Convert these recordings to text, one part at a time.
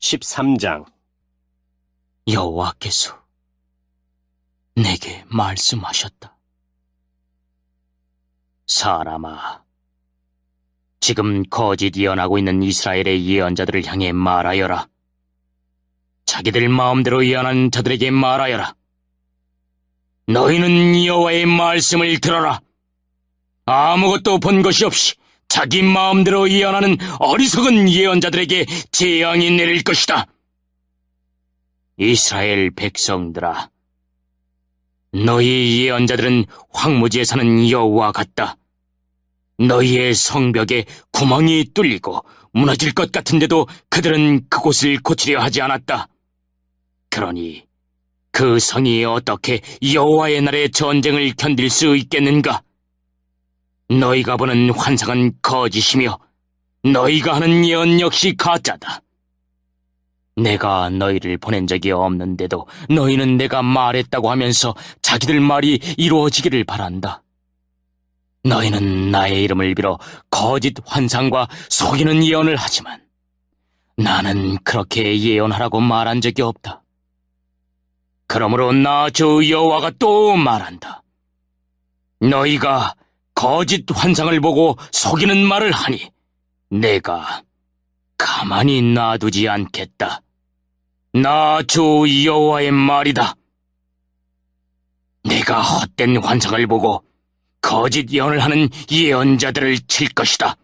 13장 여호와께서 내게 말씀하셨다. 사람아, 지금 거짓 예언하고 있는 이스라엘의 예언자들을 향해 말하여라. 자기들 마음대로 예언하는 자들에게 말하여라. 너희는 여호와의 말씀을 들어라. 아무것도 본 것이 없이 자기 마음대로 예언하는 어리석은 예언자들에게 재앙이 내릴 것이다. 이스라엘 백성들아, 너희 예언자들은 황무지에 사는 여우와 같다. 너희의 성벽에 구멍이 뚫리고 무너질 것 같은데도 그들은 그곳을 고치려 하지 않았다. 그러니 그 성이 어떻게 여호와의 날의 전쟁을 견딜 수 있겠는가? 너희가 보는 환상은 거짓이며 너희가 하는 예언 역시 가짜다. 내가 너희를 보낸 적이 없는데도 너희는 내가 말했다고 하면서 자기들 말이 이루어지기를 바란다. 너희는 나의 이름을 빌어 거짓 환상과 속이는 예언을 하지만 나는 그렇게 예언하라고 말한 적이 없다. 그러므로 나 주 여호와가 또 말한다. 너희가 거짓 환상을 보고 속이는 말을 하니 내가 가만히 놔두지 않겠다. 나 주 여호와의 말이다. 내가 헛된 환상을 보고 거짓 예언을 하는 예언자들을 칠 것이다.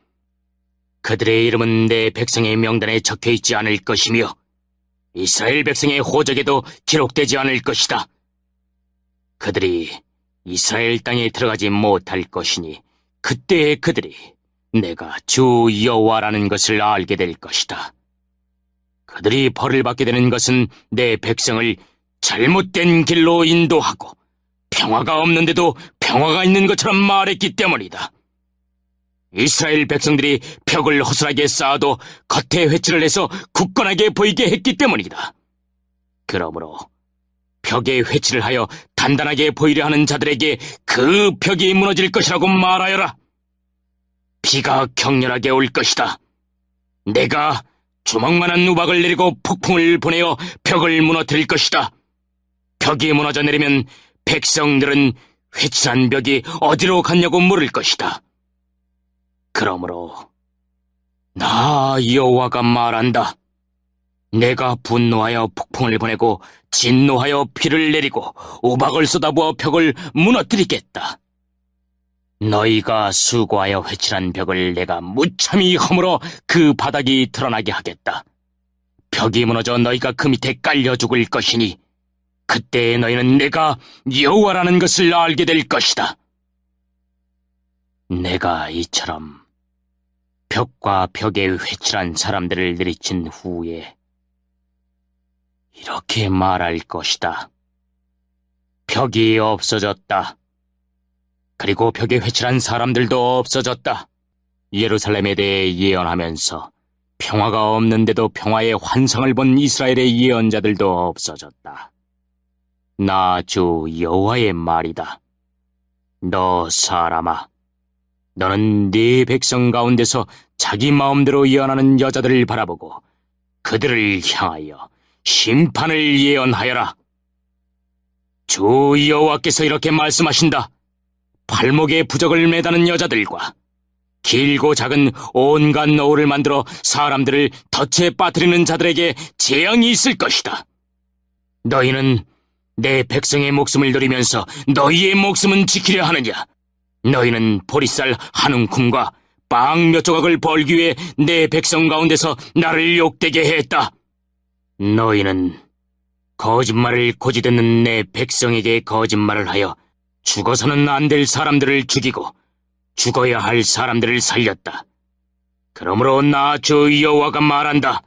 그들의 이름은 내 백성의 명단에 적혀 있지 않을 것이며 이스라엘 백성의 호적에도 기록되지 않을 것이다. 그들이 이스라엘 땅에 들어가지 못할 것이니 그때 그들이 내가 주 여호와라는 것을 알게 될 것이다. 그들이 벌을 받게 되는 것은 내 백성을 잘못된 길로 인도하고 평화가 없는데도 평화가 있는 것처럼 말했기 때문이다. 이스라엘 백성들이 벽을 허술하게 쌓아도 겉에 회치를 해서 굳건하게 보이게 했기 때문이다. 그러므로 벽에 회치를 하여 단단하게 보이려 하는 자들에게 그 벽이 무너질 것이라고 말하여라. 비가 격렬하게 올 것이다. 내가 주먹만한 우박을 내리고 폭풍을 보내어 벽을 무너뜨릴 것이다. 벽이 무너져 내리면 백성들은 회칠한 벽이 어디로 갔냐고 물을 것이다. 그러므로 나 여호와가 말한다. 내가 분노하여 폭풍을 보내고 진노하여 피를 내리고 우박을 쏟아부어 벽을 무너뜨리겠다. 너희가 수고하여 회칠한 벽을 내가 무참히 허물어 그 바닥이 드러나게 하겠다. 벽이 무너져 너희가 그 밑에 깔려 죽을 것이니 그때 너희는 내가 여호와라는 것을 알게 될 것이다. 내가 이처럼 벽과 벽에 회칠한 사람들을 내리친 후에 이렇게 말할 것이다. 벽이 없어졌다. 그리고 벽에 회칠한 사람들도 없어졌다. 예루살렘에 대해 예언하면서 평화가 없는데도 평화의 환상을 본 이스라엘의 예언자들도 없어졌다. 나 주 여호와의 말이다. 너 사람아, 너는 네 백성 가운데서 자기 마음대로 예언하는 여자들을 바라보고 그들을 향하여 심판을 예언하여라. 주 여호와께서 이렇게 말씀하신다. 팔목에 부적을 매다는 여자들과 길고 작은 온갖 노를 만들어 사람들을 덫에 빠뜨리는 자들에게 재앙이 있을 것이다. 너희는 내 백성의 목숨을 노리면서 너희의 목숨은 지키려 하느냐? 너희는 보리쌀 한 움큼과 빵 몇 조각을 벌기 위해 내 백성 가운데서 나를 욕되게 했다. 너희는 거짓말을 고지듣는 내 백성에게 거짓말을 하여 죽어서는 안 될 사람들을 죽이고 죽어야 할 사람들을 살렸다. 그러므로 나 주 여호와가 말한다.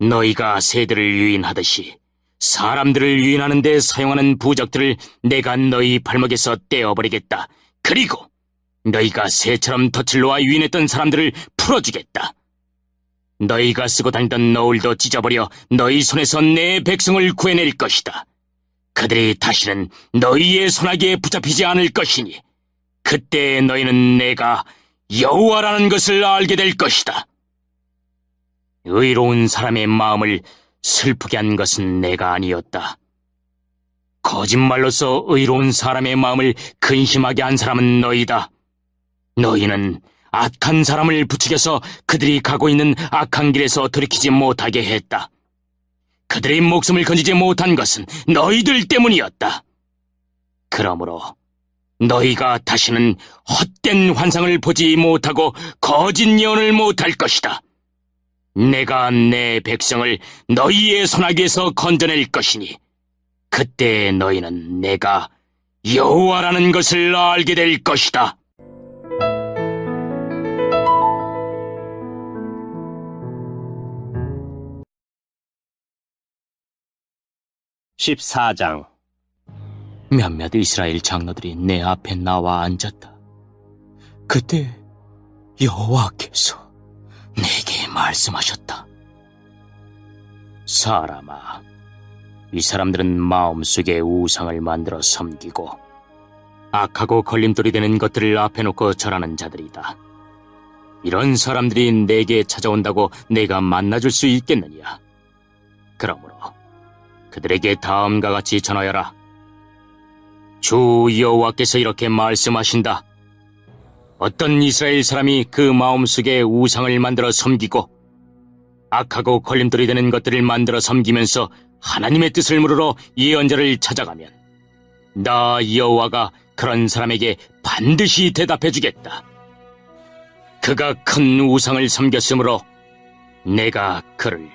너희가 새들을 유인하듯이 사람들을 유인하는 데 사용하는 부적들을 내가 너희 발목에서 떼어버리겠다. 그리고 너희가 새처럼 덫을 놓아 유인했던 사람들을 풀어주겠다. 너희가 쓰고 다니던 너울도 찢어버려 너희 손에서 내 백성을 구해낼 것이다. 그들이 다시는 너희의 손아귀에 붙잡히지 않을 것이니 그때 너희는 내가 여호와라는 것을 알게 될 것이다. 의로운 사람의 마음을 슬프게 한 것은 내가 아니었다. 거짓말로서 의로운 사람의 마음을 근심하게 한 사람은 너희다. 너희는 악한 사람을 부추겨서 그들이 가고 있는 악한 길에서 돌이키지 못하게 했다. 그들의 목숨을 건지지 못한 것은 너희들 때문이었다. 그러므로 너희가 다시는 헛된 환상을 보지 못하고 거짓 예언을 못할 것이다. 내가 내 백성을 너희의 손아귀에서 건져낼 것이니 그때 너희는 내가 여호와라는 것을 알게 될 것이다. 십사 장 몇몇 이스라엘 장로들이 내 앞에 나와 앉았다. 그때 여호와께서 내게 말씀하셨다. 사람아, 이 사람들은 마음속에 우상을 만들어 섬기고 악하고 걸림돌이 되는 것들을 앞에 놓고 절하는 자들이다. 이런 사람들이 내게 찾아온다고 내가 만나줄 수 있겠느냐? 그러므로 그들에게 다음과 같이 전하여라. 주 여호와께서 이렇게 말씀하신다. 어떤 이스라엘 사람이 그 마음속에 우상을 만들어 섬기고 악하고 걸림돌이 되는 것들을 만들어 섬기면서 하나님의 뜻을 물으러 예언자를 찾아가면 나 여호와가 그런 사람에게 반드시 대답해 주겠다. 그가 큰 우상을 섬겼으므로 내가 그를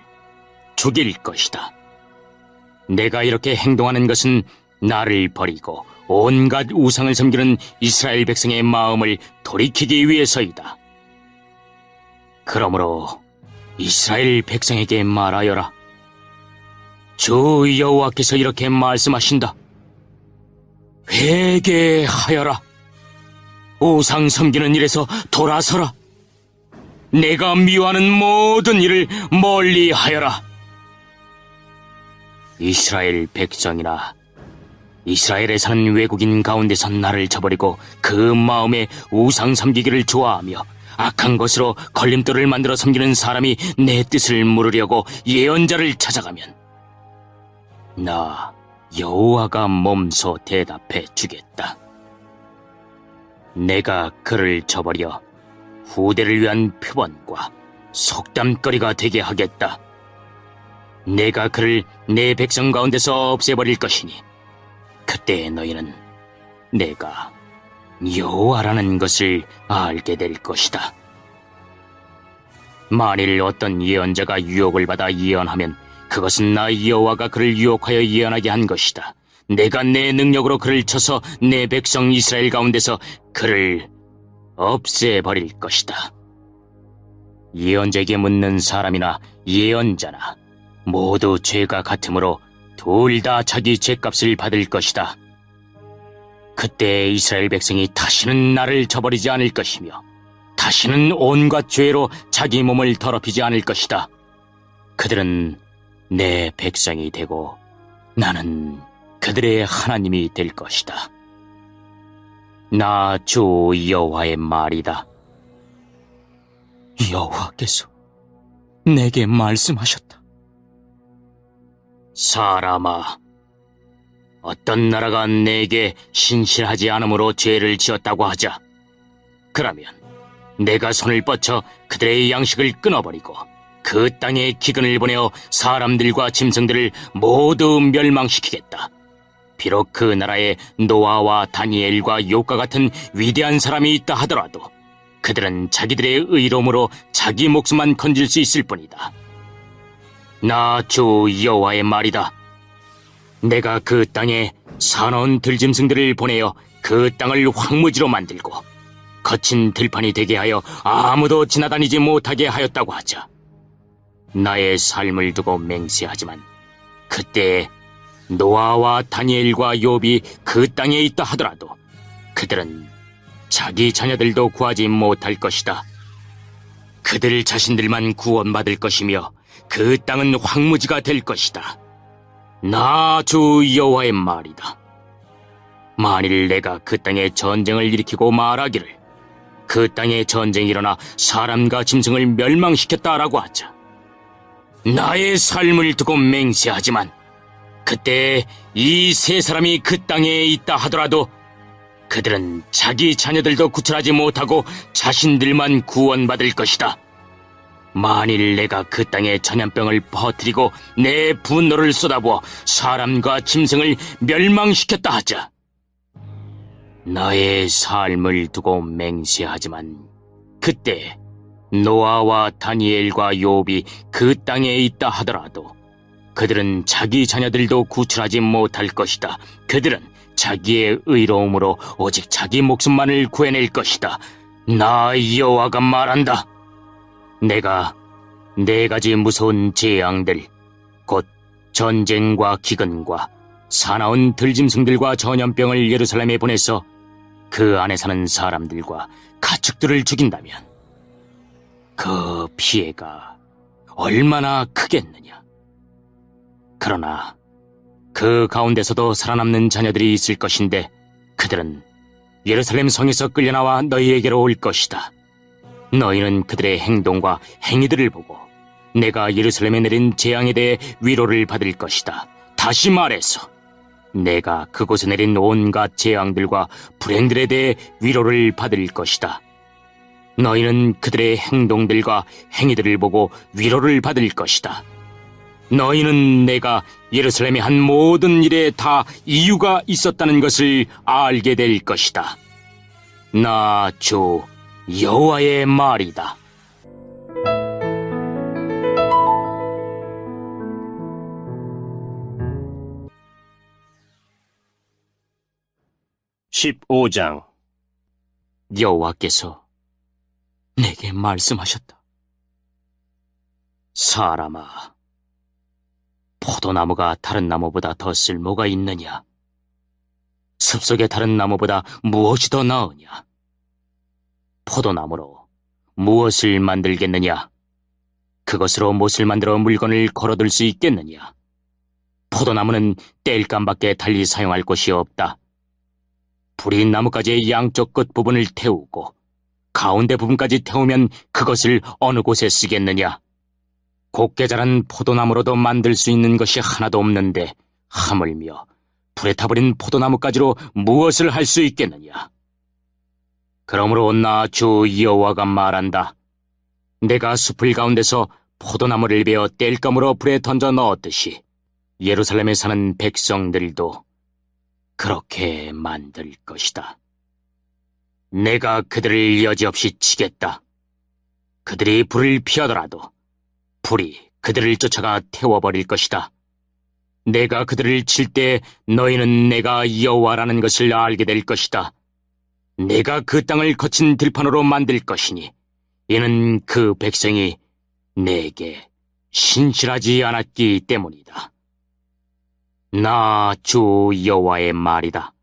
죽일 것이다. 내가 이렇게 행동하는 것은 나를 버리고 온갖 우상을 섬기는 이스라엘 백성의 마음을 돌이키기 위해서이다. 그러므로 이스라엘 백성에게 말하여라. 주 여호와께서 이렇게 말씀하신다. 회개하여라. 우상 섬기는 일에서 돌아서라. 내가 미워하는 모든 일을 멀리하여라. 이스라엘 백성이나 이스라엘에 사는 외국인 가운데서 나를 저버리고 그 마음에 우상 섬기기를 좋아하며 악한 것으로 걸림돌을 만들어 섬기는 사람이 내 뜻을 물으려고 예언자를 찾아가면 나 여호와가 몸소 대답해 주겠다. 내가 그를 저버려 후대를 위한 표본과 속담거리가 되게 하겠다. 내가 그를 내 백성 가운데서 없애버릴 것이니 그때 너희는 내가 여호와라는 것을 알게 될 것이다. 만일 어떤 예언자가 유혹을 받아 예언하면 그것은 나 여호와가 그를 유혹하여 예언하게 한 것이다. 내가 내 능력으로 그를 쳐서 내 백성 이스라엘 가운데서 그를 없애버릴 것이다. 예언자에게 묻는 사람이나 예언자나 모두 죄가 같으므로 둘 다 자기 죄값을 받을 것이다. 그때 이스라엘 백성이 다시는 나를 저버리지 않을 것이며 다시는 온갖 죄로 자기 몸을 더럽히지 않을 것이다. 그들은 내 백성이 되고 나는 그들의 하나님이 될 것이다. 나 주 여호와의 말이다. 여호와께서 내게 말씀하셨다. 사람아, 어떤 나라가 내게 신실하지 않으므로 죄를 지었다고 하자. 그러면 내가 손을 뻗쳐 그들의 양식을 끊어버리고 그 땅에 기근을 보내어 사람들과 짐승들을 모두 멸망시키겠다. 비록 그 나라에 노아와 다니엘과 요가 같은 위대한 사람이 있다 하더라도 그들은 자기들의 의로움으로 자기 목숨만 건질 수 있을 뿐이다. 나 주 여호와의 말이다. 내가 그 땅에 사나운 들짐승들을 보내어 그 땅을 황무지로 만들고 거친 들판이 되게 하여 아무도 지나다니지 못하게 하였다고 하자. 나의 삶을 두고 맹세하지만 그때 노아와 다니엘과 욥이 그 땅에 있다 하더라도 그들은 자기 자녀들도 구하지 못할 것이다. 그들 자신들만 구원받을 것이며 그 땅은 황무지가 될 것이다. 나 주 여호와의 말이다. 만일 내가 그 땅에 전쟁을 일으키고 말하기를 그 땅에 전쟁이 일어나 사람과 짐승을 멸망시켰다라고 하자. 나의 삶을 두고 맹세하지만 그때 이 세 사람이 그 땅에 있다 하더라도 그들은 자기 자녀들도 구출하지 못하고 자신들만 구원받을 것이다. 만일 내가 그 땅에 전염병을 퍼뜨리고 내 분노를 쏟아부어 사람과 짐승을 멸망시켰다 하자. 나의 삶을 두고 맹세하지만 그때 노아와 다니엘과 욥이 그 땅에 있다 하더라도 그들은 자기 자녀들도 구출하지 못할 것이다. 그들은 자기의 의로움으로 오직 자기 목숨만을 구해낼 것이다. 나 여호와가 말한다. 내가 네 가지 무서운 재앙들, 곧 전쟁과 기근과 사나운 들짐승들과 전염병을 예루살렘에 보내서 그 안에 사는 사람들과 가축들을 죽인다면 그 피해가 얼마나 크겠느냐. 그러나 그 가운데서도 살아남는 자녀들이 있을 것인데 그들은 예루살렘 성에서 끌려나와 너희에게로 올 것이다. 너희는 그들의 행동과 행위들을 보고 내가 예루살렘에 내린 재앙에 대해 위로를 받을 것이다. 다시 말해서 내가 그곳에 내린 온갖 재앙들과 불행들에 대해 위로를 받을 것이다. 너희는 그들의 행동들과 행위들을 보고 위로를 받을 것이다. 너희는 내가 예루살렘에 한 모든 일에 다 이유가 있었다는 것을 알게 될 것이다. 나 주 여호와의 말이다. 십오 장 여호와께서 내게 말씀하셨다. 사람아, 포도나무가 다른 나무보다 더 쓸모가 있느냐? 숲속의 다른 나무보다 무엇이 더 나으냐? 포도나무로 무엇을 만들겠느냐? 그것으로 못을 만들어 물건을 걸어둘 수 있겠느냐? 포도나무는 땔감밖에 달리 사용할 곳이 없다. 불이 나무까지의 양쪽 끝 부분을 태우고 가운데 부분까지 태우면 그것을 어느 곳에 쓰겠느냐? 곱게 자란 포도나무로도 만들 수 있는 것이 하나도 없는데 하물며 불에 타버린 포도나무까지로 무엇을 할 수 있겠느냐? 그러므로 나 주 여호와가 말한다. 내가 숲을 가운데서 포도나무를 베어 땔감으로 불에 던져 넣었듯이 예루살렘에 사는 백성들도 그렇게 만들 것이다. 내가 그들을 여지없이 치겠다. 그들이 불을 피하더라도 불이 그들을 쫓아가 태워버릴 것이다. 내가 그들을 칠 때 너희는 내가 여호와라는 것을 알게 될 것이다. 내가 그 땅을 거친 들판으로 만들 것이니 이는 그 백성이 내게 신실하지 않았기 때문이다. 나 주 여호와의 말이다.